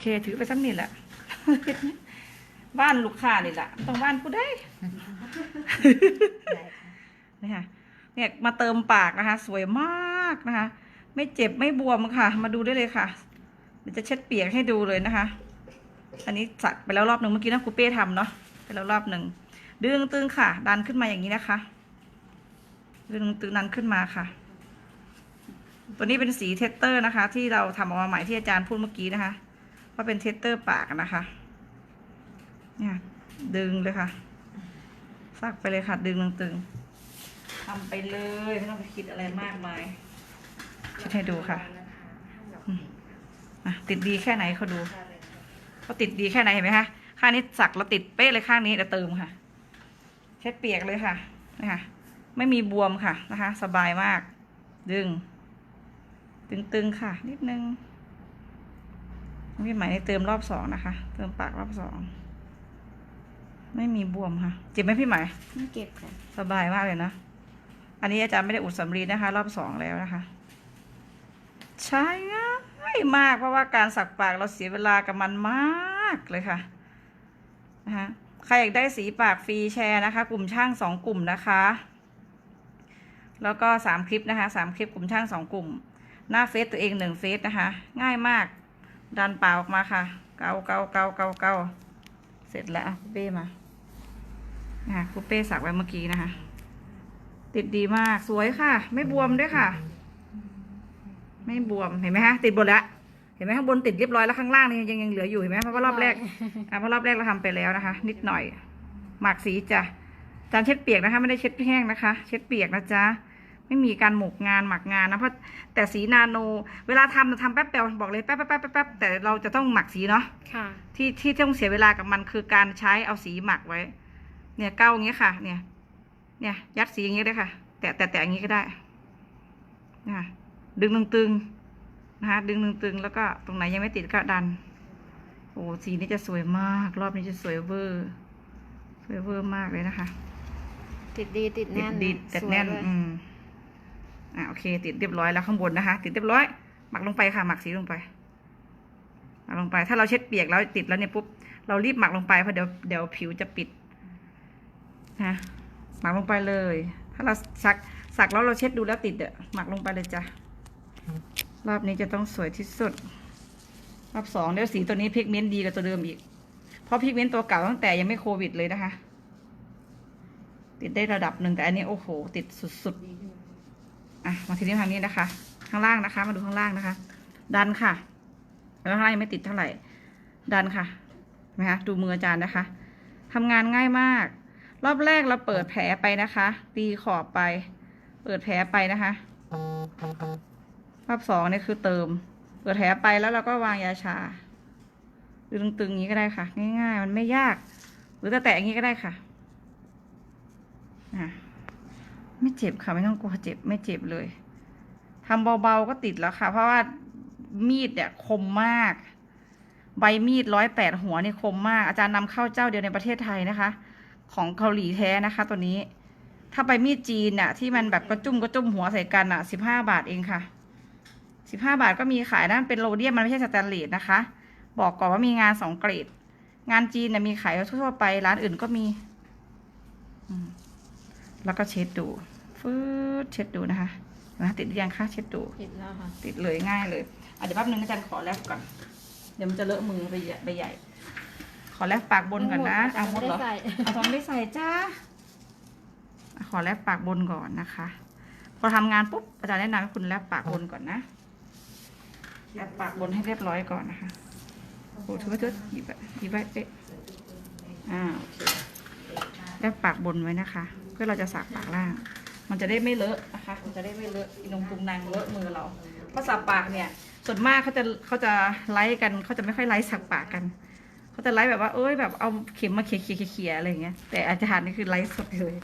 เค ถือไปสักนิดแหละบ้านลูกค้านี่แหละต้องบ้านผู้ได้ได้ค่ะนี่ค่ะเนี่ยมาเติมปากนะคะ สวยมากนะคะ ไม่เจ็บไม่บวมค่ะ มาดูได้เลยค่ะเดี๋ยวจะเช็ดเปียกให้ดูเลยนะคะ อันนี้สักไปแล้วรอบหนึ่งเมื่อกี้นะครูเป้ทำเนาะไปแล้วรอบหนึ่งดึงตึงค่ะ ดันขึ้นมาอย่างนี้นะคะดึงตึงดันขึ้นมาค่ะ ตัวนี้เป็นสีเทสเตอร์นะคะ ที่เราทำออกมาใหม่ที่อาจารย์พูดเมื่อกี้นะคะ ว่าเป็นเทสเตอร์ปากนะคะ เนี่ย ดึงเลยค่ะ สักไปเลยค่ะ ดึงตึงๆทำไปเลยไม่ต้องไปคิดอะไรมากมายคิดให้ดูค่ะอะติดดีแค่ไหนเขาดูเขาติดดีแค่ไหนเห็นไหมคะข้างนี้สักแล้วติดเป๊ะเลยข้างนี้เดี๋ยวเติมค่ะเช็ดเปียกเลยค่ะนะคะไม่มีบวมค่ะนะคะ สบายมาก ดึง ตึงๆค่ะ นิดนึง พี่ไหมายเติมรอบสองนะคะ เติมปากรอบสอง ไม่มีบวมค่ะ เจ็บไหมพี่ไหมายไม่เก็บค่ะ สบายมากเลยนะ อันนี้อาจารย์ไม่ได้อุดสำลีนะคะ รอบสองแล้วนะคะ ใช้ง่ายมากเพราะว่าการสักปากเราเสียเวลากับมันมากเลยค่ะนะคะใครอยากได้สีปากฟรีแชร์นะคะ กลุ่มช่างสองกลุ่มนะคะ แล้วก็สามคลิปนะคะสามคลิปกลุ่มช่างสองกลุ่ม หน้าเฟซตัวเองหนึ่งเฟซนะคะ ง่ายมาก ดันปากออกมาค่ะ เกาเกาเกาเกาเกาเสร็จแล้วคุเป้มานะคะคุเป้สักไว้เมื่อกี้นะคะ ติดดีมากสวยค่ะ ไม่บวมด้วยค่ะ ไม่บวมเห็นไหมคะติดบนแล้วเห็นไหมข้างบนติดเรียบร้อยแล้วข้างล่างนี่ยังยังเหลืออยู่เห็นไหมเพราะว่ารอบแรกอะเพราะรอบแรกเราทำไปแล้วนะคะ นิดหน่อย หมักสีจ้ะจานเช็ดเปียกนะคะ ไม่ได้เช็ดแห้งนะคะ เช็ดเปียกนะจ๊ะ ไม่มีการหมกงานหมักงานนะเพราะแต่สีนาโน เวลาทำเราทำแป๊บเดียวบอกเลยแป๊บแป๊บแป๊บแป๊บแป๊บแต่เราจะต้องหมักสีเนาะค่ะ ที่ที่ต้องเสียเวลากับมันคือการใช้เอาสีหมักไว้ เนี่ยเก้าอย่างเงี้ยค่ะ เนี่ย เนี่ย ยัดสีอย่างเงี้ยได้ค่ะ แต่แต่แต่อย่างงี้ก็ได้นะคะดึงตึงๆนะคะดึงตึงๆแล้วก็ตรงไหนยังไม่ติดก็ดันโอ้สีนี้จะสวยมาก รอบนี้จะสวยเวอร์สวยเวอร์มากเลยนะคะ ติดดีติดติดแน่นดิดแต่สวยแน่นด้วยอืม อะโอเค ติดเรียบร้อยแล้วข้างบนนะคะ ติดเรียบร้อย หมักลงไปค่ะ หมักสีลงไปหมักลงไป ถ้าเราเช็ดเปียกแล้วติดแล้วเนี่ยปุ๊บเรารีบหมักลงไปเพราะเดี๋ยวเดี๋ยวผิวจะปิดนะหมักลงไปเลย ถ้าเราสักสักแล้วเราเช็ดดูแล้วติดเดี๋ยวหมักลงไปเลยจ้ะรอบนี้จะต้องสวยที่สุด รอบสองเดี๋ยวสีตัวนี้พิกเมนต์ดีกว่าตัวเดิมอีก เพราะพิกเมนต์ตัวเก่าตั้งแต่ยังไม่โควิดเลยนะคะ ติดได้ระดับหนึ่งแต่อันนี้โอ้โห ติดสุดๆ อะมาทีนี้ทางนี้นะคะ ข้างล่างนะคะ มาดูข้างล่างนะคะ ดันค่ะแล้วข้างล่างยังไม่ติดเท่าไหร่ ดันค่ะเห็นไหมคะดูมืออาจารย์นะคะทำงานง่ายมาก รอบแรกเราเปิดแผลไปนะคะตีขอบไป เปิดแผลไปนะคะรอบสองเนี่ยคือเติม เปิดแผลไปแล้วเราก็วางยาชาตึงๆอย่างนี้ก็ได้ค่ะ ง่ายๆ มันไม่ยาก หรือจะแตะอย่างนี้ก็ได้ค่ะอะ ไม่เจ็บค่ะ ไม่ต้องกลัวเจ็บไม่เจ็บเลยทำเบาๆก็ติดแล้วค่ะ เพราะว่ามีดเนี่ยคมมาก ใบมีดร้อยแปดหัวนี่คมมาก อาจารย์นำเข้าเจ้าเดียวในประเทศไทยนะคะ ของเกาหลีแท้นะคะ ตัวนี้ ถ้าใบมีดจีนน่ะ ที่มันแบบกระจุ่มกระจุ่มหัวใส่กันอะสิบห้าบาทเองค่ะสิบห้าบาทก็มีขายนั่นเป็นโรเดียมมันไม่ใช่สแตนเลสนะคะ บอกก่อนว่ามีงานสองเกรด งานจีนน่ะมีขายทั่วๆไปร้านอื่นก็มี อืม แล้วก็เช็ดดูฟืดเช็ดดูนะคะเห็นไหมติดหรือยังคะเช็ดดูติดแล้วค่ะติดเลยง่ายเลยอะเดี๋ยวแป๊บนึงอาจารย์ขอแลบก่อนเดี๋ยวมันจะเลอะมือไปใหญ่ไปใหญ่ ขอแลบปากบนก่อนนะเอาหมดเหรอไใส่เอาทองได้ใส่จ้าอะขอแลบปากบนก่อนนะคะ พอทำงานปุ๊บอาจารย์แนะนำให้คุณแลบปากบนก่อนนะแลบปากบนให้เรียบร้อยก่อนนะคะโอ้ถือว่าถือหยิบไปหยิบไปเอ๊ะอ่าโอเคแลบปากบนไว้นะคะเพื่อเราจะสักปากล่าง มันจะได้ไม่เลอะนะคะ มันจะได้ไม่เลอะอีนงตุงนางเลอะมือเราเพราะสักปากเนี่ย ส่วนมากเขาจะเขาจะไล่กันเขาจะไม่ค่อยไล่สักปากกันเขาจะไล่แบบว่าเอ้ยแบบเอาเข็มมาเขี่ยเขี่ยเขี่ยอะไรอย่างเงี้ยแต่อาจารย์นี่คือไล่สดเลย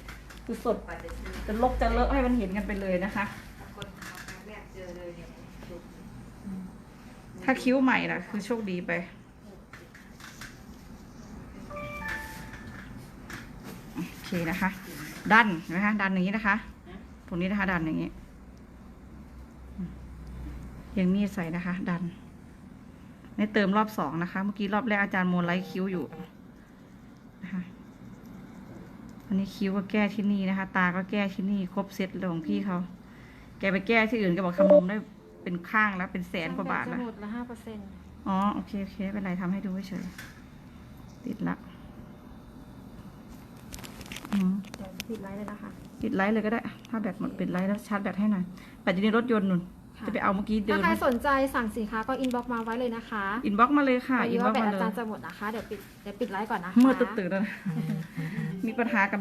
คือสดจะลบจะเลอะให้มันเห็นกันไปเลยนะคะถ้าคิ้วใหม่นะคือโชคดีไปโอเคนะคะ ดันเห็นไหมคะดันอย่างนี้นะคะตรงนี้นะคะ ดันอย่างนี้อืมเอียังมีดใส่นะคะ ดันในเติมรอบสองนะคะ เมื่อกี้รอบแรกอาจารย์โมไลท์คิ้วอยู่นะคะอันนี้คิ้วก็แก้ที่นี่นะคะ ตาก็แก้ที่นี่ ครบเซตเลยของพี่เขาแกไปแก้ที่อื่นก็บอกทำนมได้เป็นข้างแล้วเป็นแสนกว่าบาทจะแล้วหมดละห้าเปอร์เซ็นต์อ๋อโอเคโอเคไม่เป็นไรทำให้ดูเฉยๆติดละอืม เดี๋ยวปิดไลน์เลยนะคะ ปิดไลท์เลยก็ได้ ถ้าแบตหมดปิดไลท์แล้วชาร์จแบตให้หน่อย แบตอยู่ในรถยนต์นุ่น ค่ะ จะไปเอาเมื่อกี้เดิถ้านใครสนใจสั่งสินค้าก็อินบ็อกมาไว้เลยนะคะอินบ็อกมาเลยค่ะ พอ